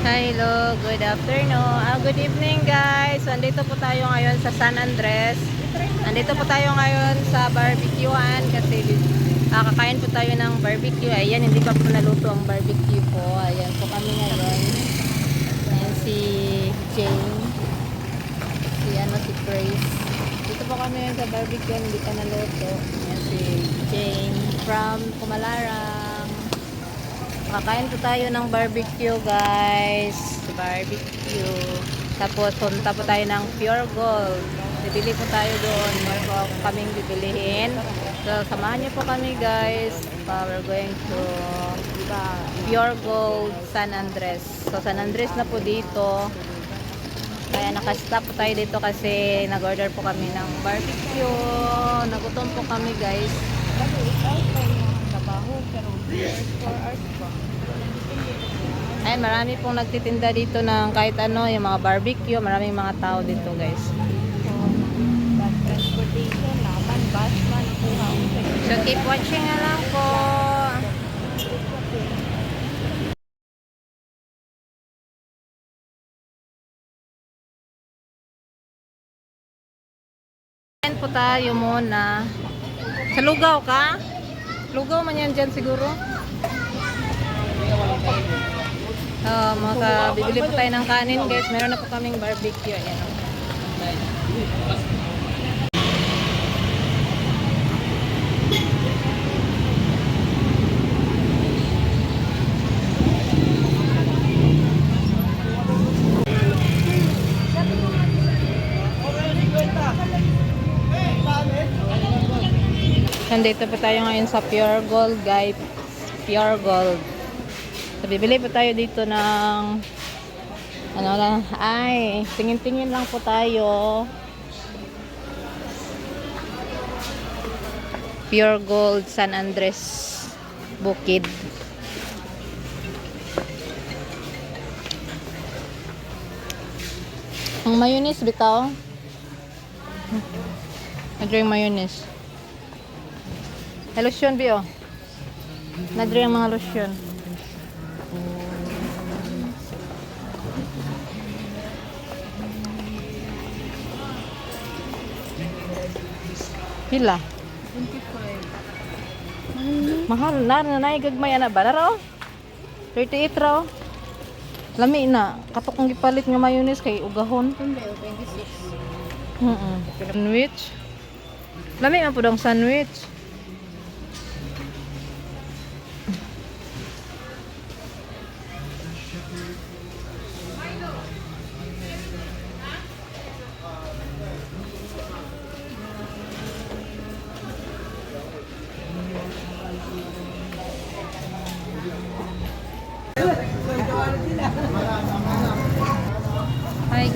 Hello, good afternoon. Ah, good evening guys. Andito po tayo ngayon sa San Andres. Andito po tayo ngayon sa barbecuean kasi ah, kakain po tayo ng barbecue. Ayan, hindi pa po naluto ang barbecue po. Ayan po kami ngayon. Ayan si Jane. Si ano, si Grace. Dito po kami ngayon sa barbecue. Hindi pa naluto. Ayan si Jane from Pumalarang. Kakain po tayo ng barbecue, guys. Barbecue. Tapos, punta po tayo ng Pure Gold. Bibili po tayo doon. Po kaming bibilihin. So, samahan niyo po kami, guys. Uh, we're going to Pure Gold San Andres. So, San Andres na po dito. Kaya nakastop po tayo dito kasi nag-order po kami ng barbecue. Nagutom po kami, guys. Trabaho pero 4 hours. Ay, marami pong nagtitinda dito ng kahit ano, yung mga barbecue, maraming mga tao dito, guys. So, bus transportation naman, bus man, kuha ko sa So, keep watching na lang po. Ayan po tayo muna. Sa lugaw ka? Lugaw man yan dyan siguro. Uh, mga bibili po tayo ng kanin guys. Meron na po kaming barbecue. Ayan. Nandito po tayo ngayon sa Pure Gold, guys. Pure Gold. So, bibili po tayo dito ng ano lang, ay, tingin-tingin lang po tayo. Pure Gold San Andres Bukid. Ang mayonnaise bitaw. Nadre yung mayonnaise. Ay, lotion, Bio. Nadre yung mga lotion. Pila? 25. Mahal na na na gagmay ana ba raw? 38 raw. Lami na. Katok ang gipalit nga mayonnaise kay ugahon. Kundi, 26. Mm Sandwich. Lami man pud ang sandwich.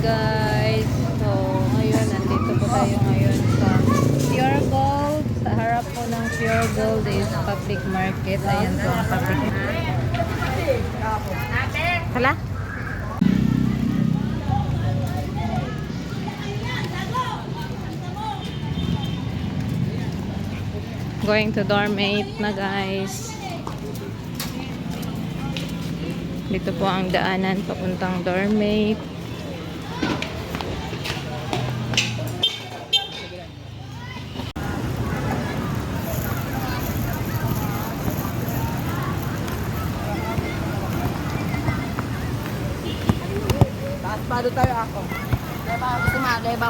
guys. So, ngayon, nandito po tayo ngayon sa Pure Gold. Sa harap po ng Pure Gold is public market. Ayan po ang public market. Hala? Going to dorm 8 na guys. Dito po ang daanan papuntang dorm 8. Kalmado tayo ako. Diba? Gusto nga, diba?